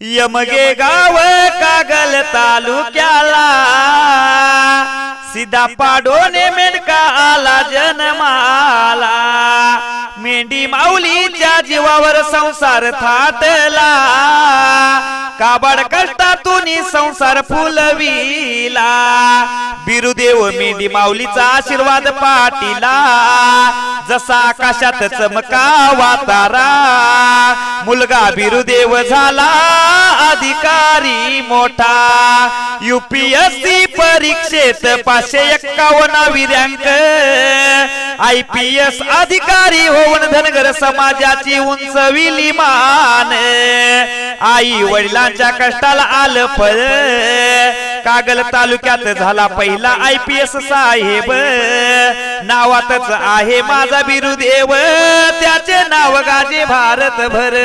यमगे गाव कागल तालुक्याला. सिधा पाडोने मेंढका आला जन्माला. मेंढी माऊलीच्या जीवावर संसार थाटला. काबाड कष्टातून संसार फुलविला. बिरुदेव मेंढी माऊलीचा आशीर्वाद पाटीला. जसा आकाशात चमकावा तारा. मुलगा बिरुदेव झाला अधिकारी मोठा. युपीएससी परीक्षेत पाचशे एक्कावन्न रँक. आय पी एस अधिकारी होऊन धनगर समाजाची उंचविली मान आई वडिलांच्या कष्टाला आलं फळ. कागल तालुक्यात झाला पहिला आय पी एस साहेब. नावातच आहे माझा बिरुदेव त्याचे नाव राज्य भारत भर